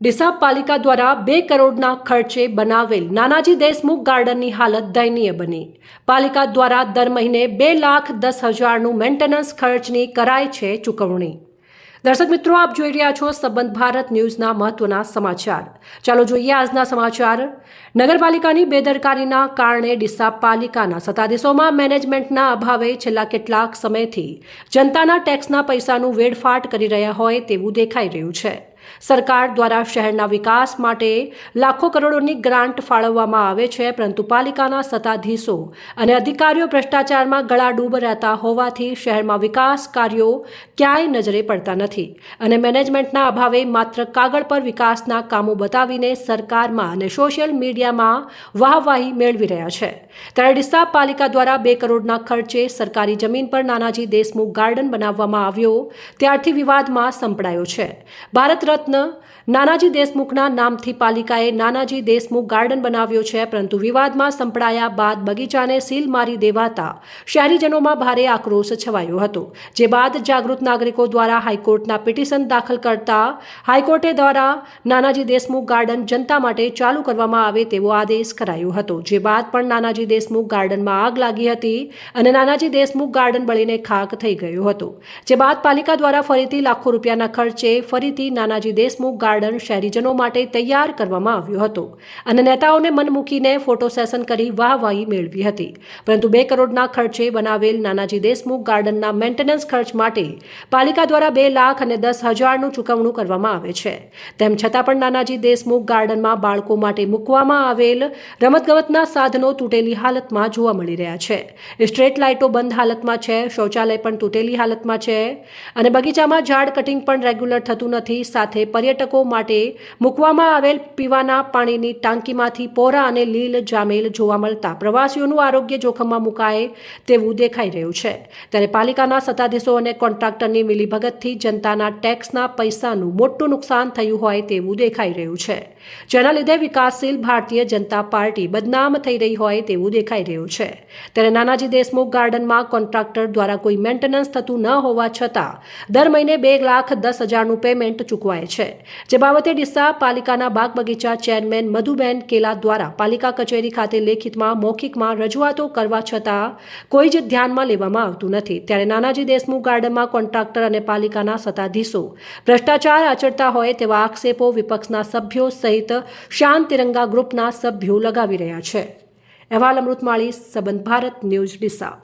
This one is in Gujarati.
ડીસા પાલિકા દ્વારા બે કરોડના ખર્ચે બનાવેલ નાનાજી દેશમુખ ગાર્ડનની હાલત દયનીય બની. પાલિકા દ્વારા દર મહિને બે લાખ દસ હજારનું મેન્ટેનન્સ ખર્ચની કરાય છે ચૂકવણી. દર્શક મિત્રો, આપ જોઈ રહ્યા છો સંબંધ ભારત ન્યૂઝના મહત્વના સમાચાર. ચાલો જોઈએ આજના સમાચાર. નગરપાલિકાની બેદરકારીના કારણે ડીસા પાલિકાના સત્તાધીશોમાં મેનેજમેન્ટના અભાવે છેલ્લા કેટલાક સમયથી જનતાના ટેક્સના પૈસાનું વેડફાટ કરી રહ્યા હોય તેવું દેખાઈ રહ્યું છે. સરકાર દ્વારા શહેરના વિકાસ માટે લાખો કરોડોની ગ્રાન્ટ ફાળવવામાં આવે છે, પરંતુ પાલિકાના સત્તાધીશો અને અધિકારીઓ ભ્રષ્ટાચારમાં ગળાડૂબ રહેતા હોવાથી શહેરમાં વિકાસ કાર્યો ક્યાંય નજરે પડતા નથી અને મેનેજમેન્ટના અભાવે માત્ર કાગળ પર વિકાસના કામો બતાવીને સરકારમાં અને સોશિયલ મીડિયામાં વાહવાહી મેળવી રહ્યા છે. ત્યારે ડીસા પાલિકા દ્વારા બે કરોડના ખર્ચે સરકારી જમીન પર નાનાજી દેશમુખ ગાર્ડન બનાવવામાં આવ્યો, ત્યારથી વિવાદમાં સંપડાયો છે. ભારત રત્ન નાનાજી દેશમુખના નામથી પાલિકાએ નાનાજી દેશમુખ ગાર્ડન બનાવ્યો છે, પરંતુ વિવાદમાં સંપડાયા બાદ બગીચાને સીલ મારી દેવાતા શહેરીજનોમાં ભારે આક્રોશ છવાયો હતો, જે બાદ જાગૃત નાગરિકો દ્વારા હાઈકોર્ટના પિટિશન દાખલ કરતા હાઈકોર્ટે દ્વારા નાનાજી દેશમુખ ગાર્ડન જનતા માટે ચાલુ કરવામાં આવે તેવો આદેશ કરાયો હતો, જે બાદ પણ નાનાજી દેશમુખ ગાર્ડનમાં આગ લાગી હતી અને નાનાજી દેશમુખ ગાર્ડન બળીને ખાક થઈ ગયું હતું, જે બાદ પાલિકા દ્વારા ફરીથી લાખો રૂપિયાના ખર્ચે ફરીથી નાનાજી દેશમુખ ગાર્ડન શહેરીજનો માટે તૈયાર કરવામાં આવ્યો હતો અને નેતાઓને મન મૂકીને ફોટો સેશન કરી વાહવાહી મેળવી હતી. પરંતુ બે કરોડના ખર્ચે બનાવેલ નાનાજી દેશમુખ ગાર્ડનના મેન્ટેનન્સ ખર્ચ માટે પાલિકા દ્વારા બે લાખ અને દસ હજારનું ચૂકવણું કરવામાં આવે છે. તેમ છતાં પણ નાનાજી દેશમુખ ગાર્ડનમાં બાળકો માટે મૂકવામાં આવેલ રમતગમતના સાધનો તૂટેલી હાલતમાં જોવા મળી રહ્યા છે. સ્ટ્રીટ લાઇટો બંધ હાલતમાં છે, શૌચાલય પણ તૂટેલી હાલતમાં છે અને બગીચામાં ઝાડ કટિંગ પણ રેગ્યુલર થતું નથી, સાથે પર્યટકો માટે મૂકવામાં આવેલ પીવાના પાણીની ટાંકીમાંથી પોરા અને લીલ જામેલ જોવા મળતા પ્રવાસીઓનું આરોગ્ય જોખમમાં મુકાય તેવું દેખાઈ રહ્યું છે. ત્યારે પાલિકાના સત્તાધીશો અને કોન્ટ્રાક્ટરની મિલીભગતથી જનતાના ટેક્સના પૈસાનું મોટું નુકસાન થયું હોય તેવું દેખાઈ રહ્યું છે. જેના લીધે વિકાસશીલ ભારતીય જનતા પાર્ટી બદનામ થઈ રહી હોય તેવું દેખાઈ રહ્યું છે. ત્યારે નાનાજી દેશમુખ ગાર્ડનમાં કોન્ટ્રાક્ટર દ્વારા કોઈ મેન્ટેનન્સ થતું ન હોવા છતાં દર મહિને બે લાખ દસ હજારનું પેમેન્ટ ચૂકવાય છે. જે બાબતે ડીસા પાલિકાના બાગ બગીચા ચેરમેન મધુબેન કેલા દ્વારા પાલિકા કચેરી ખાતે લેખિતમાં મૌખિકમાં રજૂઆતો કરવા છતાં કોઈ જ ધ્યાનમાં લેવામાં આવતું નથી. ત્યારે નાનાજી દેશમુખ ગાર્ડનમાં કોન્ટ્રાક્ટર અને પાલિકાના સત્તાધીશો ભ્રષ્ટાચાર આચરતા હોય તેવા આક્ષેપો વિપક્ષના સભ્યો સહિત શાંત તિરંગા ગ્રુપના સભ્યો લગાવી રહ્યા છે. અહેવાલ અમૃતમાળી, સંબંધ ભારત, ન્યૂઝ ડીસા.